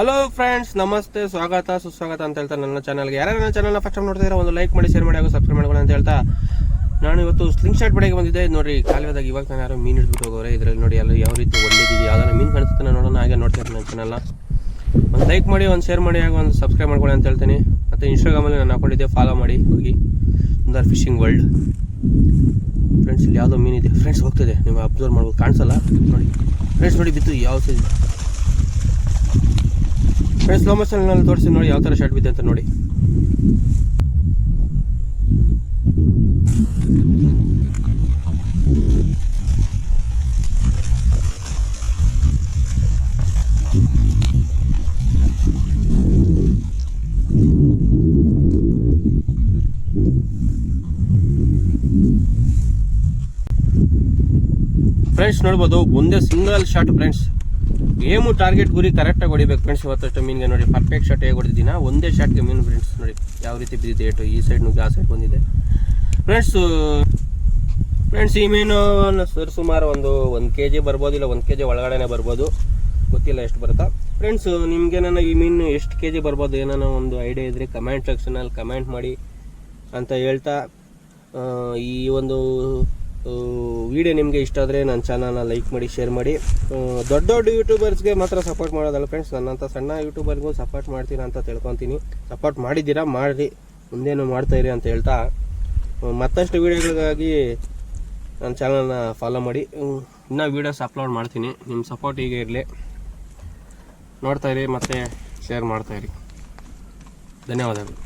Hello friends ನಮಸ್ತೆ, ಸ್ವಾಗತ, ಸುಸ್ವಾಗತ ಅಂತ ಹೇಳ್ತಾ ನನ್ನ ಚಾನಲ್ಗೆ ಯಾರು ನನ್ನ ಚಾನಲ್ನ ಫಸ್ಟ್ ಟೈಮ್ ಇರೋ ಒಂದು ಲೈಕ್ ಮಾಡಿ ಶೇರ್ ಮಾಡಿ ಹಾಗೂ ಸಬ್ಸ್ಕ್ರೈಬ್ ಮಾಡ್ಕೊಳ್ಳಿ ಅಂತ ಹೇಳ್ತಾ ನಾನು ಇವತ್ತು ಸ್ಲಿಂಗ್ ಶಾಟ್ ಬೆಳಗ್ಗೆ ಬಂದಿದ್ದೆ. ನೋಡಿ ಕಾಲುವೆದಾಗ ಇವಾಗ ನಾನು ಯಾರೋ ಮೀನು ಹಿಡಿದ್ಬಿಟ್ಟು ಹೋಗೋರೆ ಇದರಲ್ಲಿ ನೋಡಿ ಎಲ್ಲ ಯಾವ ರೀತಿ ಒಳ್ಳೇದಿದೆ ಯಾವ್ದಾರ ಮೀನು ಕಾಣಿಸುತ್ತೆ ನೋಡೋಣ, ಹಾಗೆ ನೋಡ್ತೀನಿ ನನ್ನ ಚಾನಲ್ನ ಒಂದು ಲೈಕ್ ಮಾಡಿ, ಒಂದು ಶೇರ್ ಮಾಡಿ ಹಾಗೂ ಒಂದು ಸಬ್ಸ್ಕ್ರೈಬ್ ಮಾಡ್ಕೊಳ್ಳಿ ಅಂತ ಹೇಳ್ತೀನಿ. ಮತ್ತು ಇನ್ಸ್ಟಾಗ್ರಾಮಲ್ಲಿ ನಾನು ಹಾಕೊಂಡಿದ್ದೆ ಫಾಲೋ ಮಾಡಿ, ಹೋಗಿ. ಸುಂದರ್ ಫಿಶಿಂಗ್ ವರ್ಲ್ಡ್ ಫ್ರೆಂಡ್ಸ್ ಇಲ್ಲಿ ಯಾವುದೋ ಮೀನಿದೆ ಫ್ರೆಂಡ್ಸ್ ಹೋಗ್ತಿದೆ ನೀವು ಅಬ್ಸರ್ವ್ ಮಾಡ್ಬೋದು, ಕಾಣಿಸಲ್ಲ. ನೋಡಿ. ಫ್ರೆಂಡ್ಸ್ ನೋಡಿ ಬಿತ್ತು ಯಾವ ಸೈಜ್ ಫ್ರೆಂಡ್ಸ್ ಸ್ಲೋ ಮೋಷನ್ನಲ್ಲಿ ತೋರಿಸಿ ನೋಡಿ, ಯಾವ ಥರ ಶರ್ಟ್ ಬಿದ್ದೆ ಅಂತ ನೋಡಿ. ಫ್ರೆಂಡ್ಸ್ ನೋಡ್ಬೋದು, ಒಂದೇ single shot friends aim target ಗುರಿ ಕರೆಕ್ಟಾಗಿ ಹೊಡಿಬೇಕು ಫ್ರೆಂಡ್ಸ್ ಇವತ್ತಷ್ಟು ಮೀನಿಗೆ ನೋಡಿ ಪರ್ಫೆಕ್ಟ್ ಶಾಟ್ ಹೇಗೆ ಹೊಡೆದಿದ್ದೀನ? ಒಂದೇ ಶಾಟ್ಗೆ ಮೀನು ಫ್ರೆಂಡ್ಸ್ ನೋಡಿ, ಯಾವ ರೀತಿ ಬಿದ್ದಿದೆ ಏಟು ಈ ಸೈಡ್ ನುಗ್ಗಿ ಆ ಸೈಡ್ ಬಂದಿದೆ. ಫ್ರೆಂಡ್ಸ್ ಫ್ರೆಂಡ್ಸ್ ಈ ಮೀನು ಸರ್ ಸುಮಾರು ಒಂದು ಒಂದು ಕೆ ಜಿ ಬರ್ಬೋದು, ಇಲ್ಲ ಒಂದು ಕೆ ಜಿ ಒಳಗಡೆನೆ ಬರ್ಬೋದು. ಗೊತ್ತಿಲ್ಲ ಎಷ್ಟು ಬರುತ್ತಾ? ಫ್ರೆಂಡ್ಸ್ ನಿಮ್ಗೆ ನಾನು ಈ ಮೀನು ಎಷ್ಟು ಕೆ ಜಿ ಬರ್ಬೋದು ಏನೋ ಒಂದು ಐಡಿಯಾ ಇದ್ರೆ ಕಮೆಂಟ್ ಸೆಕ್ಷನಲ್ಲಿ ಕಮೆಂಟ್ ಮಾಡಿ ಅಂತ ಹೇಳ್ತಾ ಈ ಒಂದು ವಿಡಿಯೋ ನಿಮಗೆ ಇಷ್ಟ ಆದರೆ ನನ್ನ ಚಾನಲ್ನ ಲೈಕ್ ಮಾಡಿ ಶೇರ್ ಮಾಡಿ. ದೊಡ್ಡ ದೊಡ್ಡ ಯೂಟ್ಯೂಬರ್ಸ್ಗೆ ಮಾತ್ರ ಸಪೋರ್ಟ್ ಮಾಡೋದಲ್ಲ ಫ್ರೆಂಡ್ಸ್ ನನ್ನಂಥ ಸಣ್ಣ ಯೂಟ್ಯೂಬರ್ಗೂ ಸಪೋರ್ಟ್ ಮಾಡ್ತೀರಾ ಅಂತ ತಿಳ್ಕೊತೀನಿ. ಸಪೋರ್ಟ್ ಮಾಡಿದ್ದೀರಾ? ಮಾಡಿರಿ. ಮುಂದೇನು ಮಾಡ್ತಾಯಿರಿ ಅಂತ ಹೇಳ್ತಾ. ಮತ್ತಷ್ಟು ವೀಡಿಯೋಗಳಿಗಾಗಿ ನನ್ನ ಚಾನಲ್ನ ಫಾಲೋ ಮಾಡಿ. ಇನ್ನೂ ವೀಡಿಯೋಸ್ ಅಪ್ಲೋಡ್ ಮಾಡ್ತೀನಿ. ನಿಮ್ಮ ಸಪೋರ್ಟ್ ಹೀಗೆ ಇರಲಿ. ನೋಡ್ತಾಯಿರಿ ಮತ್ತು ಶೇರ್ ಮಾಡ್ತಾಯಿರಿ ಧನ್ಯವಾದಗಳು.